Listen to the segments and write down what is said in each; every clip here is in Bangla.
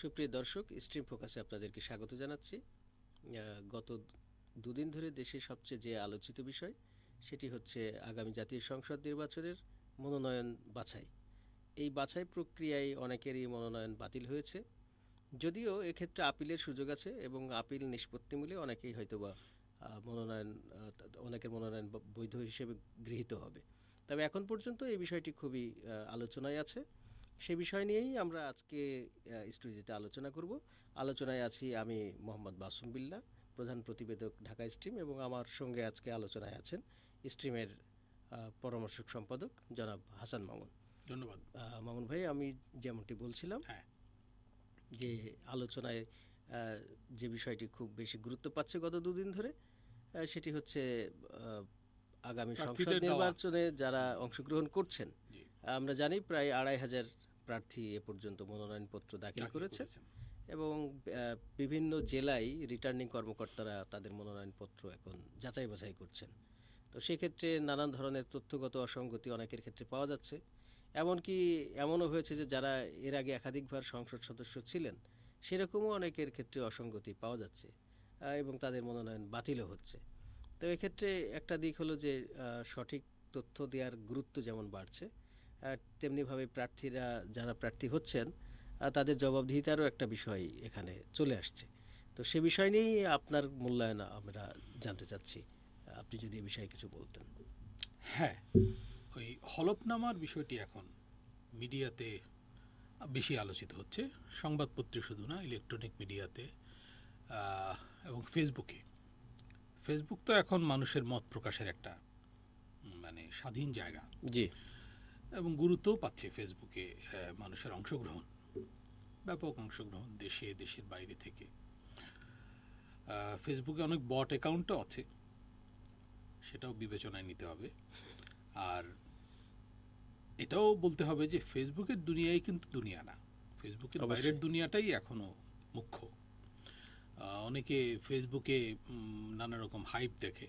সুপ্রিয় দর্শক স্ট্রিম ফোকাসে আপনাদেরকে স্বাগত জানাচ্ছি। গত দুদিন ধরে দেশে সবচেয়ে যে আলোচিত বিষয়, সেটি হচ্ছে আগামী জাতীয় সংসদ নির্বাচনের মনোনয়ন বাছাই। এই বাছাই প্রক্রিয়ায় অনেকেরই মনোনয়ন বাতিল হয়েছে। যদিও এক্ষেত্রে আপিলের সুযোগ আছে এবং আপিল নিষ্পত্তি মূলে অনেকেই হয়তোবা মনোনয়ন অনেকের মনোনয়ন বৈধ হিসেবে গৃহীত হবে। তবে এখন পর্যন্ত এই বিষয়টি খুবই আলোচনায় আছে। সে বিষয় নিয়েই আমরা আজকে স্টুডিওতে আলোচনা করব। আলোচনায় আছি আমি মোহাম্মদ বাসুম বিল্লা প্রধান প্রতিবেদক ঢাকা স্ট্রিম এবং আমার সঙ্গে আজকে আলোচনায় আছেন স্ট্রিমের পরামর্শক সম্পাদক জনাব হাসান মামুন। ধন্যবাদ। মামুন ভাই আমি যেমনটি বলছিলাম হ্যাঁ। যে আলোচনায় আহ, যে বিষয়টি খুব বেশি গুরুত্ব পাচ্ছে গত দুদিন ধরে সেটি হচ্ছে আগামী সংসদ নির্বাচনে যারা অংশগ্রহণ করছেন আমরা জানি প্রায় আড়াই হাজার প্রার্থী এ পর্যন্ত মনোনয়নপত্র দাখিল করেছেন। এবং বিভিন্ন জেলায় রিটার্নিং কর্মকর্তারা তাদের মনোনয়নপত্র এখন যাচাই বাছাই করছেন। তো সেক্ষেত্রে নানান ধরনের তথ্যগত অসঙ্গতি অনেকের ক্ষেত্রে পাওয়া যাচ্ছে। এমনকি এমনও হয়েছে যে যারা এর আগে একাধিকবার সংসদ সদস্য ছিলেন সেরকমও অনেকের ক্ষেত্রে অসঙ্গতি পাওয়া যাচ্ছে এবং তাদের মনোনয়ন বাতিলও হচ্ছে। তো এক্ষেত্রে একটা দিক হলো যে সঠিক তথ্য দেওয়ার গুরুত্ব যেমন বাড়ছে তেমনিভাবে প্রার্থীরা যারা প্রার্থী হচ্ছেন তাদের জবাবদিহিতারও একটা বিষয় এখানে চলে আসছে। তো সে বিষয় নিয়েই আপনার মূল্যায়ন আমরা জানতে চাচ্ছি। আপনি যদি এ বিষয়ে কিছু বলতেন। হ্যাঁ ওই হলফনামার বিষয়টি এখন মিডিয়াতে বেশি আলোচিত হচ্ছে। সংবাদপত্রে শুধু না ইলেকট্রনিক মিডিয়াতে এবং ফেসবুকে। ফেসবুক তো এখন মানুষের মত প্রকাশের একটা মানে স্বাধীন জায়গা। জি। এবং গুরুত্বও পাচ্ছে ফেসবুকে মানুষের অংশগ্রহণ ব্যাপক অংশগ্রহণ দেশে দেশের বাইরে থেকে। ফেসবুকে অনেক বট অ্যাকাউন্টও আছে সেটাও বিবেচনায় নিতে হবে। আর এটাও বলতে হবে যে ফেসবুকের দুনিয়াই কিন্তু দুনিয়া না। ফেসবুকের বাইরের দুনিয়াটাই এখনও মুখ্য। অনেকে ফেসবুকে নানা রকম হাইপ দেখে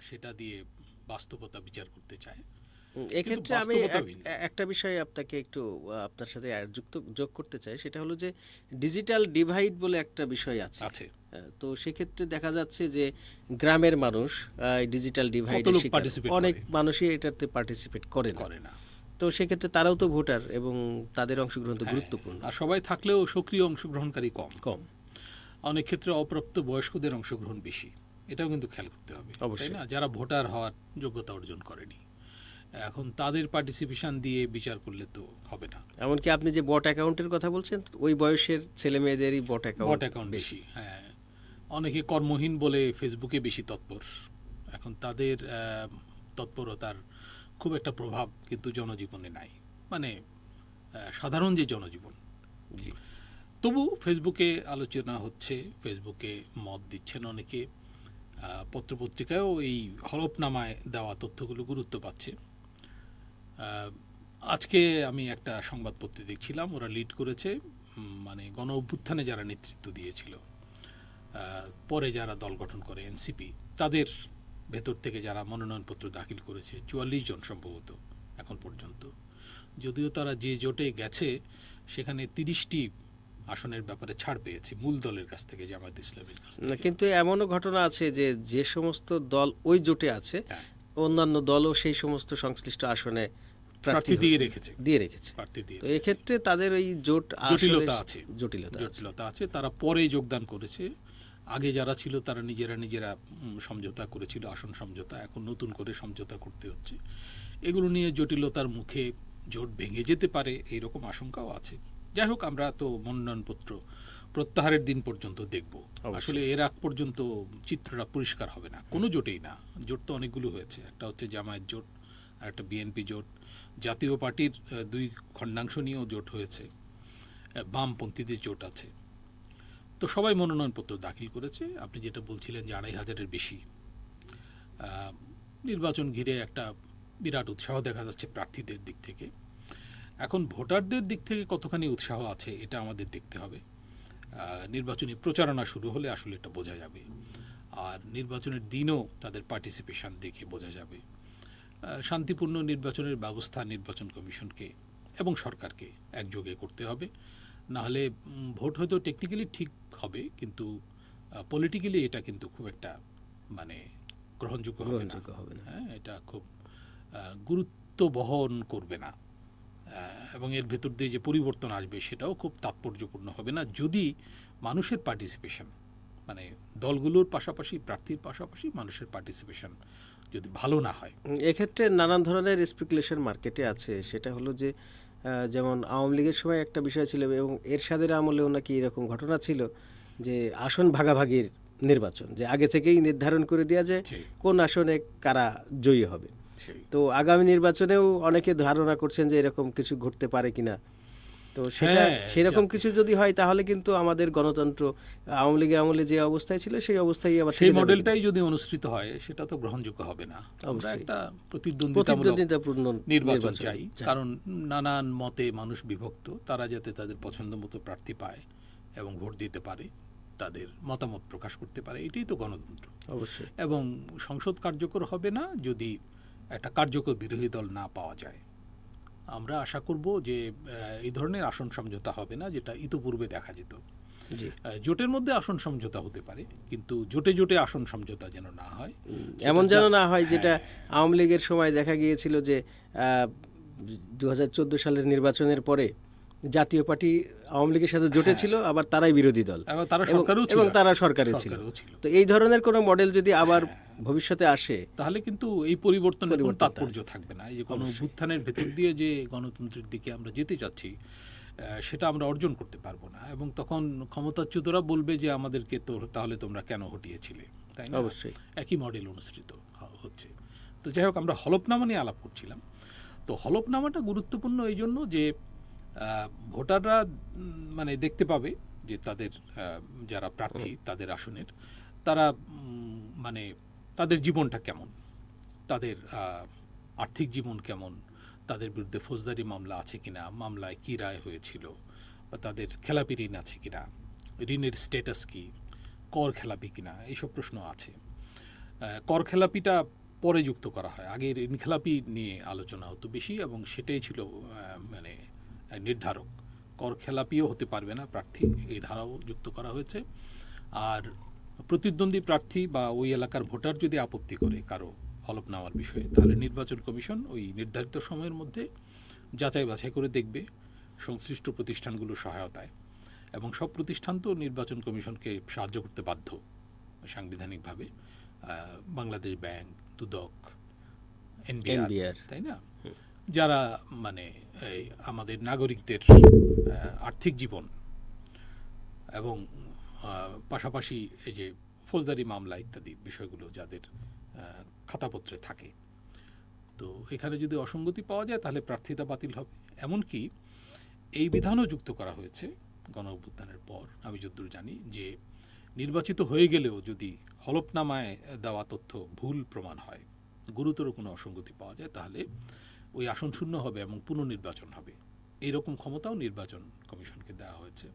সেটা দিয়ে বাস্তবতা বিচার করতে চায়। এক্ষেত্রে আমি। একটা বিষয় আপনাকে একটু আপনার সাথে যুক্ত যোগ করতে চাই। সেটা হলো যে ডিজিটাল ডিভাইড বলে একটা বিষয় আছে। আছে। তো সেক্ষেত্রে দেখা যাচ্ছে যে গ্রামের মানুষ ডিজিটাল ডিভাইড অনেক মানুষই এটাতে পার্টিসিপেট করে না। করে না। তো সেক্ষেত্রে তারাও তো ভোটার এবং তাদের অংশগ্রহণ তো হ্যাঁ, গুরুত্বপূর্ণ। আর সবাই থাকলেও সক্রিয় অংশগ্রহণকারী কম। কম। অনেক ক্ষেত্রে অপ্রাপ্ত বয়স্কদের অংশগ্রহণ বেশি। এটাও কিন্তু খেয়াল করতে হবে অবশ্যই। না? যারা ভোটার হওয়ার যোগ্যতা অর্জন করেনি। এখন তাদের পার্টিসিপেশন দিয়ে বিচার করলে তো হবে না। এমনকি আপনি যে বট অ্যাকাউন্টের কথা বলছেন ওই বয়সের ছেলে মেয়েদেরই বট অ্যাকাউন্ট। অ্যাকাউন্ট বেশি হ্যাঁ। অনেকে কর্মহীন বলে ফেসবুকে বেশি তৎপর। এখন তাদের তৎপরতার খুব একটা প্রভাব কিন্তু জনজীবনে নাই। মানে সাধারণ যে জনজীবন। জি। তবু ফেসবুকে আলোচনা হচ্ছে ফেসবুকে মত দিচ্ছেন অনেকে। আহ, পত্রপত্রিকায়ও এই হলফনামায় দেওয়া তথ্যগুলো গুরুত্ব পাচ্ছে। আজকে আমি একটা সংবাদপত্রে দেখছিলাম ওরা লিড করেছে মানে গণ অভ্যুত্থানে যারা নেতৃত্ব দিয়েছিল পরে যারা দল গঠন করে এনসিপি তাদের ভেতর থেকে যারা মনোনয়নপত্র দাখিল করেছে চুয়াল্লিশ জন সম্ভবত এখন পর্যন্ত। যদিও তারা যে জোটে গেছে সেখানে তিরিশটি আসনের ব্যাপারে ছাড় পেয়েছে মূল দলের কাছ থেকে জামায়াত ইসলামের কাছ থেকে। কিন্তু এমনও ঘটনা আছে যে যে সমস্ত দল ওই জোটে আছে হ্যাঁ, অন্যান্য দলও সেই সমস্ত সংশ্লিষ্ট আসনে প্রার্থী দিয়ে রেখেছে। দিয়ে রেখেছে। প্রার্থী দিয়ে তো এক্ষেত্রে তাদের ওই জোট জটিলতা আছে। জটিলতা জটিলতা আছে। তারা পরে যোগদান করেছে। আগে যারা ছিল তারা নিজেরা নিজেরা সমঝোতা করেছিল আসন সমঝোতা। এখন নতুন করে সমঝোতা করতে হচ্ছে। এগুলো নিয়ে জটিলতার মুখে জোট ভেঙে যেতে পারে এইরকম আশঙ্কাও আছে। যাই হোক আমরা তো মনোনয়নপত্র প্রত্যাহারের দিন পর্যন্ত দেখব। আসলে এর আগ পর্যন্ত চিত্রটা পরিষ্কার হবে না। কোনো জোটেই না। জোট তো অনেকগুলো হয়েছে। একটা হচ্ছে জামায়াত জোট আর একটা বিএনপি জোট। জাতীয় পার্টির দুই খণ্ডাংশ নিয়েও জোট হয়েছে। বামপন্থীদের জোট আছে। তো সবাই মনোনয়নপত্র দাখিল করেছে। আপনি যেটা বলছিলেন যে আড়াই হাজারের বেশি। নির্বাচন ঘিরে একটা বিরাট উৎসাহ দেখা যাচ্ছে প্রার্থীদের দিক থেকে। এখন ভোটারদের দিক থেকে কতখানি উৎসাহ আছে, এটা আমাদের দেখতে হবে। নির্বাচনী প্রচারণা শুরু হলে আসলে এটা বোঝা যাবে। আর নির্বাচনের দিনও তাদের পার্টিসিপেশন দেখে বোঝা যাবে। শান্তিপূর্ণ নির্বাচনের ব্যবস্থা নির্বাচন কমিশনকে এবং সরকারকে একযোগে করতে হবে। নাহলে ভোট হয়তো টেকনিক্যালি ঠিক হবে কিন্তু পলিটিক্যালি এটা কিন্তু খুব একটা মানে গ্রহণযোগ্য হবে না। গ্রহণযোগ্য হবে না। হ্যাঁ এটা খুব গুরুত্ব বহন করবে না। এবং এর ভেতর দিয়ে যে পরিবর্তন আসবে সেটাও খুব তাৎপর্যপূর্ণ হবে না। যদি মানুষের পার্টিসিপেশন মানে দলগুলোর পাশাপাশি প্রার্থীর পাশাপাশি মানুষের পার্টিসিপেশন যদি ভালো না হয়। এক্ষেত্রে নানান ধরনের স্পেকুলেশন মার্কেটে আছে। সেটা হলো যে যেমন আওয়ামী লীগের সময় একটা বিষয় ছিল এবং এরশাদের আমলেও নাকি এরকম ঘটনা ছিল যে আসন ভাগাভাগির নির্বাচন যে আগে থেকেই নির্ধারণ করে দেওয়া যায় কোন আসনে কারা জয়ী হবে। তো আগামী নির্বাচনেও অনেকে ধারণা করছেন যে এরকম কিছু ঘটতে পারে কিনা। তো সেটা হ্যাঁ, সেরকম কিছু যদি হয় তাহলে কিন্তু আমাদের গণতন্ত্র আওয়ামী লীগের আমলে যে অবস্থায় ছিল সেই অবস্থায় আবার সেই মডেলটাই যদি অনুসৃত হয় সেটা তো গ্রহণযোগ্য হবে না। আমরা। একটা প্রতিদ্বন্দ্বিতামূলক নির্বাচন চাই। কারণ নানান মতে মানুষ বিভক্ত তারা যাতে তাদের পছন্দ মতো প্রার্থী পায় এবং ভোট দিতে পারে তাদের মতামত প্রকাশ করতে পারে এটাই তো গণতন্ত্র। অবশ্যই। এবং সংসদ কার্যকর হবে না যদি একটা কার্যকর বিরোধী দল না পাওয়া যায়। আমরা আশা করব যে এই ধরনের আসন সমঝোতা হবে না যেটা ইতোপূর্বে দেখা যেত জোটের মধ্যে আসন সমঝোতা হতে পারে কিন্তু জোটে জোটে আসন সমঝোতা যেন না হয় এমন যেন না হয় হ্যাঁ। যেটা আওয়ামী লীগের সময় দেখা গিয়েছিল যে দু হাজার চোদ্দ সালের নির্বাচনের পরে জাতীয় পার্টি আওয়ামী লীগের সাথে জোটে ছিল আবার তারাই বিরোধী দল। এবং তারা সরকারও ছিল। তারা সরকারে ছিল। তো এই ধরনের কোনো মডেল যদি আবার ভবিষ্যতে আসে তাহলে কিন্তু এই পরিবর্তনের কোনো পরিবর্তনটা। তাৎপর্য থাকবে না। এই যে কোনো অভ্যুত্থানের ভেতর দিয়ে যে গণতন্ত্রের দিকে আমরা যেতে চাচ্ছি সেটা আমরা অর্জন করতে পারব না। এবং তখন ক্ষমতাচ্যুতরা বলবে যে আমাদেরকে তো তাহলে তোমরা কেন হটিয়েছিলে? তাই না? অবশ্যই। একই মডেল অনুসৃত হচ্ছে। তো যাই হোক আমরা হলফনামা নিয়ে আলাপ করছিলাম। তো হলফনামাটা গুরুত্বপূর্ণ এই জন্য যে ভোটাররা মানে দেখতে পাবে যে তাদের যারা প্রার্থী তাদের আসনের তারা মানে তাদের জীবনটা কেমন? তাদের আর্থিক জীবন কেমন? তাদের বিরুদ্ধে ফৌজদারি মামলা আছে কিনা? মামলায় কী রায় হয়েছিল? বা তাদের খেলাপি ঋণ আছে কিনা? ঋণের স্ট্যাটাস কি? কর খেলাপি কিনা? এইসব প্রশ্ন আছে। কর খেলাপিটা পরে যুক্ত করা হয়। আগে ঋণ খেলাপি নিয়ে আলোচনা হতো বেশি এবং সেটাই ছিল মানে নির্ধারক। কর খেলাপিও হতে পারবে না প্রার্থী এই ধারাও যুক্ত করা হয়েছে। আর প্রতিদ্বন্দ্বী প্রার্থী বা ওই এলাকার ভোটার যদি আপত্তি করে কারও হলফনামার বিষয়ে তাহলে নির্বাচন কমিশন ওই নির্ধারিত সময়ের মধ্যে যাচাই বাছাই করে দেখবে সংশ্লিষ্ট প্রতিষ্ঠানগুলোর সহায়তায়। এবং সব প্রতিষ্ঠান তো নির্বাচন কমিশনকে সাহায্য করতে বাধ্য সাংবিধানিকভাবে। Bangladesh bank Dudok NBR. তাই না? যারা মানে আমাদের নাগরিকদের আর্থিক জীবন এবং পাশাপাশি এই যে ফৌজদারি মামলা ইত্যাদি বিষয়গুলো যাদের খাতাপত্রে থাকে। তো এখানে যদি অসঙ্গতি পাওয়া যায়, তাহলে প্রার্থিতা বাতিল হবে। এমনকি এই বিধানও যুক্ত করা হয়েছে গণ অভ্যুত্থানের পর, আমি যদ্দূর জানি, যে নির্বাচিত হয়ে গেলেও যদি হলফনামায় দেওয়া তথ্য ভুল প্রমাণ হয়, গুরুতর কোনো অসঙ্গতি পাওয়া যায়, তাহলে ওই আসন শূন্য হবে এবং পুনর্নির্বাচন হবে। এইরকম ক্ষমতাও নির্বাচন কমিশনকে দেওয়া হয়েছে।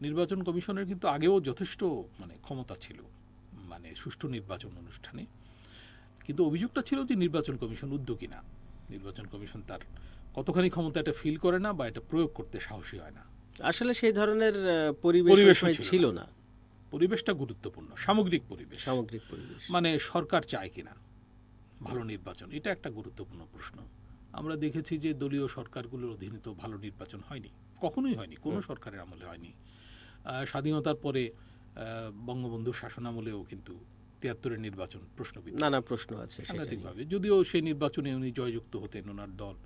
নির্বাচন কমিশনের কিন্তু আগেও যথেষ্ট মানে ক্ষমতা ছিল মানে সুষ্ঠু নির্বাচন অনুষ্ঠানে। কিন্তু অভিযোগটা ছিল যে নির্বাচন কমিশন উদ্যোগী না। নির্বাচন কমিশন তার কতখানি ক্ষমতা এটা ফিল করে না বা এটা প্রয়োগ করতে সাহসী হয় না। আসলে সেই ধরনের পরিবেশ ছিল না। পরিবেশটা গুরুত্বপূর্ণ সামগ্রিক পরিবেশ। সামগ্রিক পরিবেশ। মানে সরকার চায় কিনা? ভালো নির্বাচন এটা একটা গুরুত্বপূর্ণ প্রশ্ন। আমরা দেখেছি যে দলীয় সরকারগুলোর অধীনে তো ভালো নির্বাচন হয়নি কখনোই হয়নি কোনো সরকারের আমলে হয়নি। স্বাধীনতার পরে বঙ্গবন্ধুর শাসনামলেও কিন্তু তিয়াত্তরের নির্বাচন প্রশ্নবিদ্ধ। নানা প্রশ্ন আছে সাংঘাতিকভাবে। যদিও সেই নির্বাচনে উনি জয়যুক্ত হতেন ওনার দল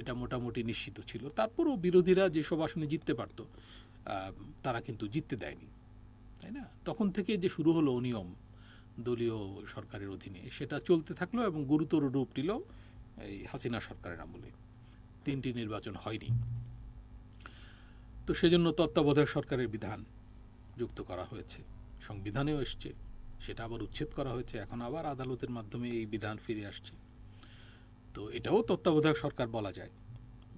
এটা মোটামুটি নিশ্চিত ছিল। তারপরও বিরোধীরা যেসব আসনে জিততে পারত আহ, তারা কিন্তু জিততে দেয়নি তাই না? তখন থেকে যে শুরু হলো অনিয়ম দলীয় সরকারের অধীনে সেটা চলতে থাকল এবং গুরুতর রূপ নিল এই হাসিনা সরকারের আমলে তিনটি নির্বাচন হয়নি। তো সেজন্য তত্ত্বাবধায়ক সরকারের বিধান যুক্ত করা হয়েছে, সংবিধানেও এসছে, সেটা আবার উচ্ছেদ করা হয়েছে, এখন আবার আদালতের মাধ্যমে এই বিধান ফিরে আসছে। তো এটাও তত্ত্বাবধায়ক সরকার বলা যায়।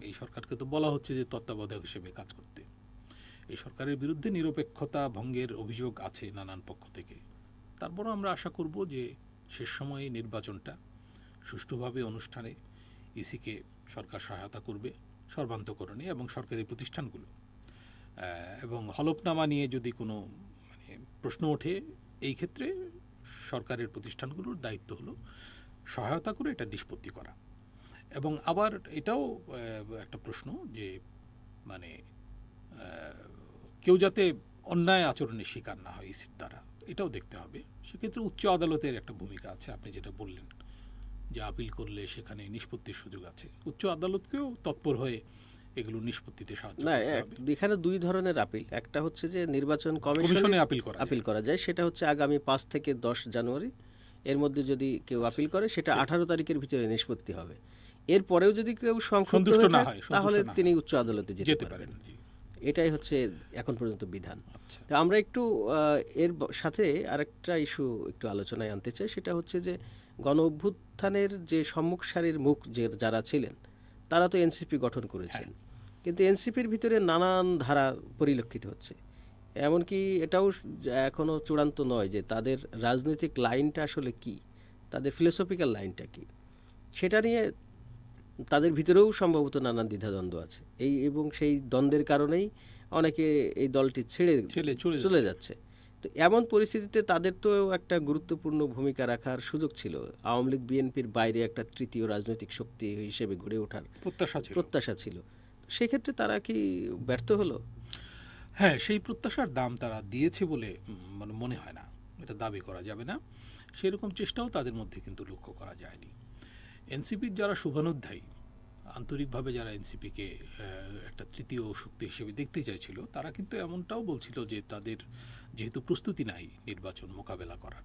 এই সরকারকে তো বলা হচ্ছে যে তত্ত্বাবধায়ক হিসেবে কাজ করতে। এই সরকারের বিরুদ্ধে নিরপেক্ষতা ভঙ্গের অভিযোগ আছে নানান পক্ষ থেকে। তারপরও আমরা আশা করব যে শেষ সময়ে নির্বাচনটা সুষ্ঠুভাবে অনুষ্ঠানে ইসিকে সরকার সহায়তা করবে সর্বান্তকরণে এবং সরকারি প্রতিষ্ঠানগুলো। এবং হলফনামা নিয়ে যদি কোনো মানে প্রশ্ন ওঠে, এই ক্ষেত্রে সরকারের প্রতিষ্ঠানগুলোর দায়িত্ব হলো সহায়তা করে এটা নিষ্পত্তি করা। এবং আবার এটাও একটা প্রশ্ন যে মানে কেউ যাতে অন্যায় আচরণের শিকার না হয় ইসির দ্বারা, এটাও দেখতে হবে। সেক্ষেত্রে উচ্চ আদালতের একটা ভূমিকা আছে, আপনি যেটা বললেন। যে আপিল করলে সেখানে নিষ্পত্তির সুযোগ আছে। উচ্চ আদালতকেও তৎপর হয়ে এগুলো নিষ্পত্তিতে সাহায্য না এখানে দুই ধরনের আপিল। একটা হচ্ছে যে নির্বাচন কমিশনে আপিল করা। আপিল করা যায়। সেটা হচ্ছে আগামী পাঁচ থেকে দশ জানুয়ারি। এর মধ্যে যদি কেউ আপিল করে সেটা আঠারো তারিখের ভিতরে নিষ্পত্তি হবে। এরপরেও যদি কেউ সন্তুষ্ট না হয়, তাহলে তিনি উচ্চ আদালতে যেতে পারেন এটাই হচ্ছে এখন পর্যন্ত বিধান। আচ্ছা। তো আমরা একটু এর সাথে আরেকটা ইস্যু একটু আলোচনায় আনতে চাই। সেটা হচ্ছে যে গণ অভ্যুত্থানের যে সম্মুখ সারির মুখ যে যারা ছিলেন তারা তো এনসিপি গঠন করেছেন। কিন্তু এনসিপির ভিতরে নানান ধারা পরিলক্ষিত হচ্ছে। এমনকি এটাও এখনও চূড়ান্ত নয় যে তাদের রাজনৈতিক লাইনটা আসলে কি তাদের ফিলোসফিক্যাল লাইনটা কি। সেটা নিয়ে তাদের ভিতরেও সম্ভবত নানান দ্বিধাদ্বন্দ্ব আছে। এই এবং সেই দ্বন্দ্বের কারণেই অনেকে এই দলটি ছেড়ে চলে যাচ্ছে। তো এমন পরিস্থিতিতে তাদের তো একটা গুরুত্বপূর্ণ ভূমিকা রাখার সুযোগ ছিল। আওয়ামী লীগ বিএনপির বাইরে একটা তৃতীয় রাজনৈতিক শক্তি হিসেবে গড়ে ওঠার প্রত্যাশা ছিল। প্রত্যাশা ছিল। সেক্ষেত্রে তারা কি ব্যর্থ হলো? হ্যাঁ সেই প্রত্যাশার দাম তারা দিয়েছে বলে মানে মনে হয় না। এটা দাবি করা যাবে না। সেরকম চেষ্টাও তাদের মধ্যে কিন্তু লক্ষ্য করা যায়নি। এনসিপির যারা শুভানুধ্যায়ী আন্তরিকভাবে যারা এনসিপিকে একটা তৃতীয় শক্তি হিসেবে দেখতে চাইছিল, তারা কিন্তু এমনটাও বলছিল যে তাদের যেহেতু প্রস্তুতি নাই নির্বাচন মোকাবেলা করার,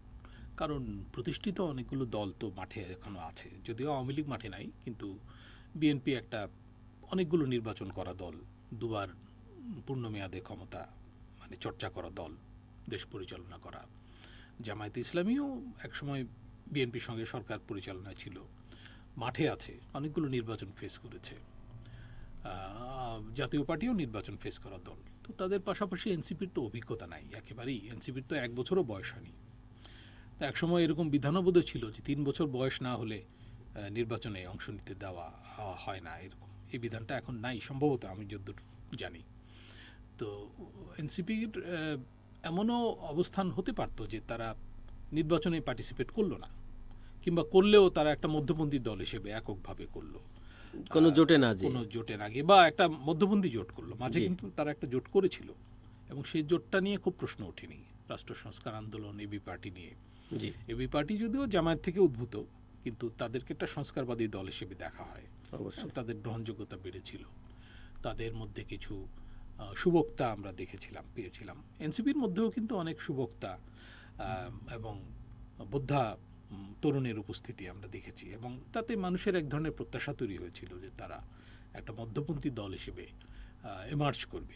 কারণ প্রতিষ্ঠিত অনেকগুলো দল তো মাঠে এখনও আছে, যদিও আওয়ামী লীগ মাঠে নাই, কিন্তু বিএনপি একটা অনেকগুলো নির্বাচন করা দল, দুবার পূর্ণমেয়াদে ক্ষমতা মানে চর্চা করা দল, দেশ পরিচালনা করা। জামায়াতে ইসলামীও একসময় বিএনপির সঙ্গে সরকার পরিচালনায় ছিল। মাঠে আছে, অনেকগুলো নির্বাচন ফেস করেছে। জাতীয় পার্টিও নির্বাচন ফেস করা দল। তো তাদের পাশাপাশি এনসিপির তো অভিজ্ঞতা নাই, একেবারেই। এনসিপির তো এক বছরও বয়স হয়নি। তো একসময় এরকম বিধানবোধও ছিল যে তিন বছর বয়স না হলে নির্বাচনে অংশ নিতে দেওয়া হয় না এরকম। এই বিধানটা এখন নাই, সম্ভবত আমি যদ্দূর জানি। তো এনসিপির এমনও অবস্থান হতে পারতো যে তারা নির্বাচনে পার্টিসিপেট করল না। কিংবা করলেও তারা একটা মধ্যপন্থী দল হিসেবে এককভাবে করল। কোনো জোটে না কোনো জোটের আগে বা একটা মধ্যপন্থী জোট করল। মাঝে কিন্তু তারা একটা জোট করেছিল এবং সেই জোটটা নিয়ে খুব প্রশ্ন ওঠেনি রাষ্ট্র সংস্কার আন্দোলন এবি পার্টি নিয়ে। এবি পার্টি যদিও জামায়াত থেকে উদ্ভূত কিন্তু তাদেরকে একটা সংস্কারবাদী দল হিসেবে দেখা হয়। অবশ্যই। তাদের গ্রহণযোগ্যতা বেড়েছিল। তাদের মধ্যে কিছু সুবক্তা আমরা দেখেছিলাম পেয়েছিলাম। এনসিপির মধ্যেও কিন্তু অনেক সুবক্তা আহ, এবং বোদ্ধা তরুণের উপস্থিতি আমরা দেখেছি এবং তাতে মানুষের এক ধরনের প্রত্যাশা তৈরি হয়েছিল যে তারা একটা মধ্যপন্থী দল হিসেবে এমার্জ করবে।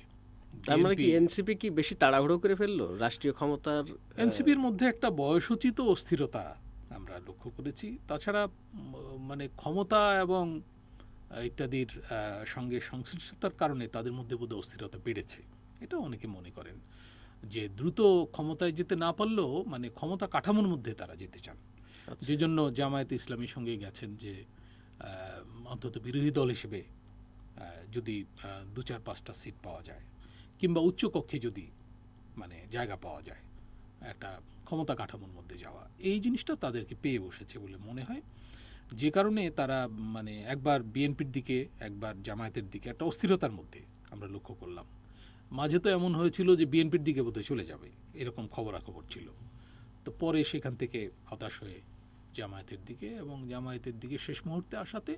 তার মানে কি এনসিপি কি বেশি তাড়াহুড়ো করে ফেলল? রাষ্ট্রীয় ক্ষমতার এনসিপির মধ্যে একটা বয়সোচিত অস্থিরতা আমরা লক্ষ্য করেছি। তাছাড়া মানে ক্ষমতা এবং ইত্যাদির সঙ্গে সংশ্লিষ্টতার কারণে তাদের মধ্যে বোধহয় অস্থিরতা বেড়েছে। এটা অনেকে মনে করেন যে দ্রুত ক্ষমতায় যেতে না পারলেও মানে ক্ষমতা কাঠামোর মধ্যে তারা যেতে চান। যে জন্য জামায়াত ইসলামীর সঙ্গে গেছেন যে অন্তত বিরোধী দল হিসেবে যদি দু চার পাঁচটা সিট পাওয়া যায়, কিংবা উচ্চকক্ষে যদি মানে জায়গা পাওয়া যায়, একটা ক্ষমতা কাঠামোর মধ্যে যাওয়া, এই জিনিসটা তাদেরকে পেয়ে বসেছে বলে মনে হয়। যে কারণে তারা মানে একবার বিএনপির দিকে, একবার জামায়াতের দিকে, একটা অস্থিরতার মধ্যে আমরা লক্ষ্য করলাম। মাঝে তো এমন হয়েছিল যে, বিএনপির দিকে বোধহয় চলে যাবে, এরকম খবরাখবর ছিল। তো পরে সেখান থেকে হতাশ হয়ে জামায়াতের দিকে এবং জামায়াতের দিকে শেষ মুহূর্তে আসাতে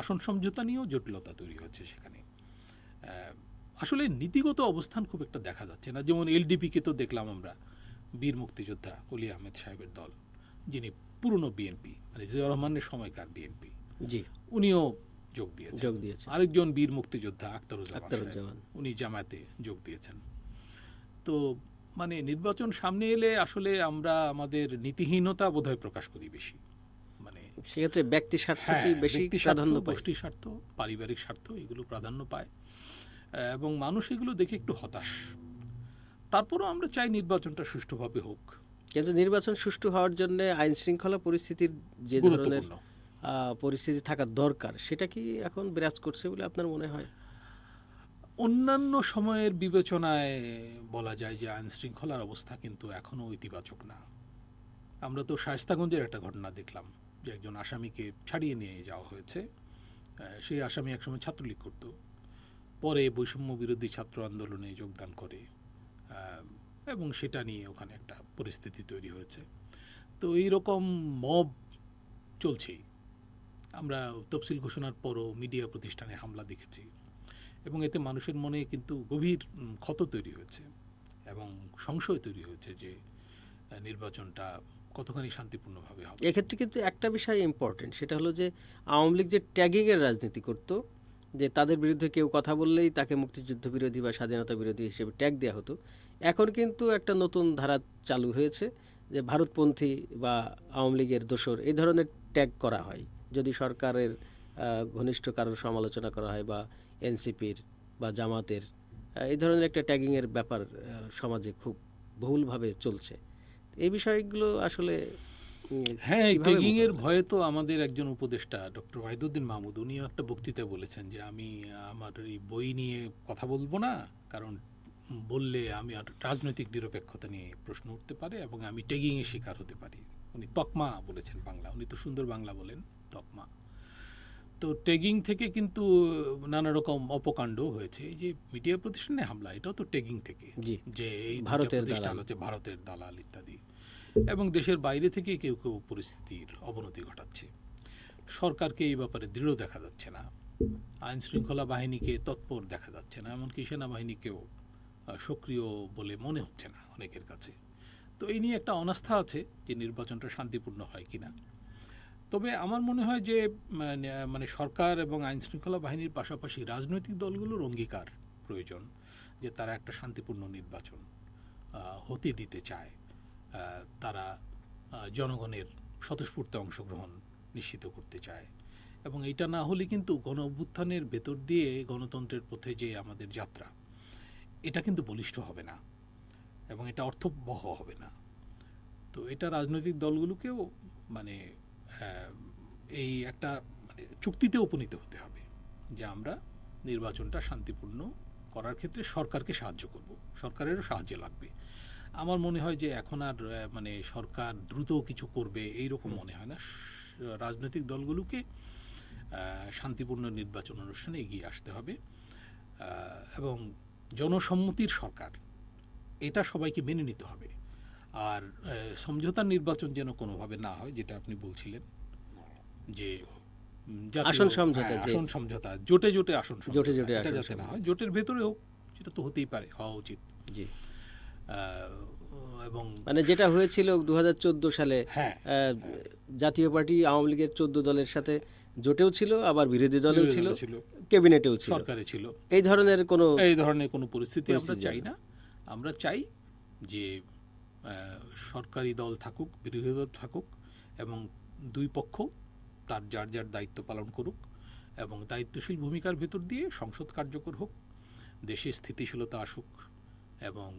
আসন সমঝোতা নিয়েও জটিলতা তৈরি হচ্ছে সেখানে। আসলে নীতিগত অবস্থান খুব একটা দেখা যাচ্ছে না। যেমন এলডিপিকে তো দেখলাম আমরা বীর মুক্তিযোদ্ধা অলি আহমেদ সাহেবের দল যিনি পুরনো বিএনপি মানে জিয়া রহমানের সময়কার বিএনপি জি। উনিও যোগ দিয়েছেন। যোগ দিয়েছে আরেকজন বীর মুক্তিযোদ্ধা আখতারুজ্জামান। উনি জামায়াতে যোগ দিয়েছেন। তো মানে নির্বাচন সামনে এলে আসলে আমরা আমাদের নীতিহীনতা বোধহয় প্রকাশ করি বেশি। মানে সেক্ষেত্রে ব্যক্তি স্বার্থ হ্যাঁ, বেশি স্বার্থ, প্রাধান্য গোষ্ঠী স্বার্থ পারিবারিক স্বার্থ এগুলো প্রাধান্য পায়। এবং মানুষ এগুলো দেখে একটু হতাশ। তারপরও আমরা চাই নির্বাচনটা সুষ্ঠুভাবে হোক। কিন্তু নির্বাচন সুষ্ঠু হওয়ার জন্য আইন শৃঙ্খলা পরিস্থিতির যে ধরনের আহ, পরিস্থিতি থাকা দরকার সেটা কি এখন বিরাজ করছে বলে আপনার মনে হয়? অন্যান্য সময়ের বিবেচনায় বলা যায় যে আইন শৃঙ্খলার অবস্থা কিন্তু এখনও ইতিবাচক না। আমরা তো শায়স্তাগঞ্জের একটা ঘটনা দেখলাম যে একজন আসামিকে ছাড়িয়ে নিয়ে যাওয়া হয়েছে। সেই আসামি একসময় ছাত্রলীগ করত। পরে বৈষম্য বিরোধী ছাত্র আন্দোলনে যোগদান করে এবং সেটা নিয়ে ওখানে একটা পরিস্থিতি তৈরি হয়েছে। তো এই রকম মব চলছেই। আমরা তফসিল ঘোষণার পরও মিডিয়া প্রতিষ্ঠানে হামলা দেখেছি। এবং এতে মানুষের মনে কিন্তু গভীর ক্ষত তৈরি হয়েছে এবং সংশয় তৈরি হয়েছে যে নির্বাচনটা কতখানি শান্তিপূর্ণভাবে হবে। এক্ষেত্রে কিন্তু একটা বিষয় ইম্পর্টেন্ট সেটা হলো যে, আওয়ামী লীগ যে ট্যাগিংয়ের রাজনীতি করত, যে তাদের বিরুদ্ধে কেউ কথা বললেই তাকে মুক্তিযুদ্ধ বিরোধী বা স্বাধীনতা বিরোধী হিসেবে ট্যাগ দেওয়া হতো, এখন কিন্তু একটা নতুন ধারা চালু হয়েছে যে ভারতপন্থী বা আওয়ামী লীগের দোসর এই ধরনের ট্যাগ করা হয়। যদি সরকারের ঘনিষ্ঠ কারোর সমালোচনা করা হয় বা এনসিপির বা জামাতের এই ধরনের একটা ট্যাগিংয়ের ব্যাপার সমাজে খুব বহুলভাবে চলছে। এই বিষয়গুলো আসলে হ্যাঁ ট্যাগিং এর ভয়ে তো আমাদের একজন উপদেষ্টা ডক্টর ওয়াহিদুদ্দিন মাহমুদ উনিও একটা বক্তৃতায় বলেছেন যে আমি আমার এই বই নিয়ে কথা বলব না কারণ বললে আমি আর রাজনৈতিক নিরপেক্ষতা নিয়ে প্রশ্ন উঠতে পারে এবং আমি ট্যাগিং এর শিকার হতে পারি। উনি তকমা বলেছেন বাংলা উনি তো সুন্দর বাংলা বলেন তকমা। তো ট্যাগিং থেকে কিন্তু নানা রকম অপকাণ্ড হয়েছে। এই যে মিডিয়া প্রতিষ্ঠানে হামলা এটাও তো ট্যাগিং থেকে। যে এই ভারতের প্রতিষ্ঠান হচ্ছে ভারতের দালাল ইত্যাদি। এবং দেশের বাইরে থেকে কেউ কেউ পরিস্থিতির অবনতি ঘটাচ্ছে। সরকারকে এই ব্যাপারে দৃঢ় দেখা যাচ্ছে না। আইন শৃঙ্খলা বাহিনীকে তৎপর দেখা যাচ্ছে না। এমনকি সেনাবাহিনীকেও সক্রিয় বলে মনে হচ্ছে না অনেকের কাছে। তো এই নিয়ে একটা অনাস্থা আছে যে নির্বাচনটা শান্তিপূর্ণ হয় কিনা। তবে আমার মনে হয় যে মানে মানে সরকার এবং আইন শৃঙ্খলা বাহিনীর পাশাপাশি রাজনৈতিক দলগুলোর অঙ্গীকার প্রয়োজন, যে তারা একটা শান্তিপূর্ণ নির্বাচন হতে দিতে চায়। তারা জনগণের স্বতঃস্ফূর্ত অংশগ্রহণ নিশ্চিত করতে চায়। এবং এটা না হলে কিন্তু গণ অভ্যুত্থানের ভেতর দিয়ে গণতন্ত্রের পথে যে আমাদের যাত্রা, এটা কিন্তু বলিষ্ঠ হবে না এবং এটা অর্থবহ হবে না। তো এটা রাজনৈতিক দলগুলোকেও মানে এই একটা মানে চুক্তিতে উপনীত হতে হবে যে আমরা নির্বাচনটা শান্তিপূর্ণ করার ক্ষেত্রে সরকারকে সাহায্য করব, সরকারেরও সাহায্য লাগবে। আমার মনে হয় যে এখন আর মানে সরকার দ্রুত কিছু করবে এই রকম মনে হয় না। রাজনৈতিক দলগুলোকে শান্তিপূর্ণ নির্বাচন অনুষ্ঠানে এগিয়ে আসতে হবে। এবং জনসম্মতির সরকার, এটা সবাইকে মেনে নিতে হবে। আর সমঝোতার নির্বাচন যেন কোনোভাবে না হয় যেটা আপনি বলছিলেন যে আসন সমঝোতা হ্যাঁ, আসন সমঝোতা জোটে জোটে আসন জোটে জোটে আসন যাতে না হয় জোটের ভেতরে হোক সেটা তো হতেই পারে হওয়া উচিত। জি। এবং মানে যেটা হয়েছিল দু হাজার চোদ্দ সালে হ্যাঁ আহ, জাতীয় পার্টি আওয়ামী লীগের চোদ্দ দলের সাথে জোটেও ছিল আবার বিরোধী দলেও ছিল ক্যাবিনেটেও ছিল। সরকারে ছিল। এই ধরনের কোনো এই ধরনের কোনো পরিস্থিতি আমরা চাই না। আমরা চাই যে সরকারি দল থাকুক, বিরোধী দল থাকুক এবং দুই পক্ষ তার যার যার দায়িত্ব পালন করুক এবং দায়িত্বশীল ভূমিকার ভেতর দিয়ে সংসদ কার্যকর হোক, দেশে স্থিতিশীলতা আসুক এবং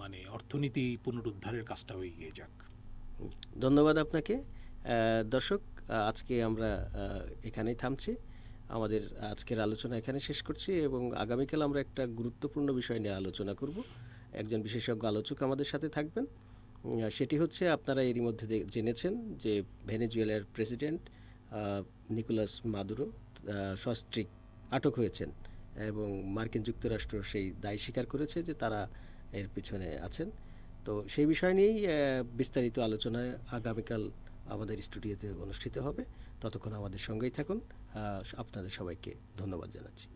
মানে অর্থনীতি পুনরুদ্ধারের কাজটাও এগিয়ে যাক। ধন্যবাদ আপনাকে। দর্শক, আজকে আমরা এখানেই থামছি। আমাদের আজকের আলোচনা এখানে শেষ করছি এবং আগামীকাল আমরা একটা গুরুত্বপূর্ণ বিষয় নিয়ে আলোচনা করব। একজন বিশেষজ্ঞ আলোচক আমাদের সাথে থাকবেন। সেটি হচ্ছে আপনারা এরই মধ্যে জেনেছেন যে ভেনেজুয়েলার প্রেসিডেন্ট নিকোলাস মাদুরো সস্ত্রীক আটক হয়েছেন এবং মার্কিন যুক্তরাষ্ট্র সেই দায় স্বীকার করেছে যে তারা এর পিছনে আছেন। তো সেই বিষয় নিয়েই বিস্তারিত আলোচনা আগামীকাল আমাদের স্টুডিওতে অনুষ্ঠিত হবে। ততক্ষণ আমাদের সঙ্গেই থাকুন। আপনাদের সবাইকে ধন্যবাদ জানাচ্ছি।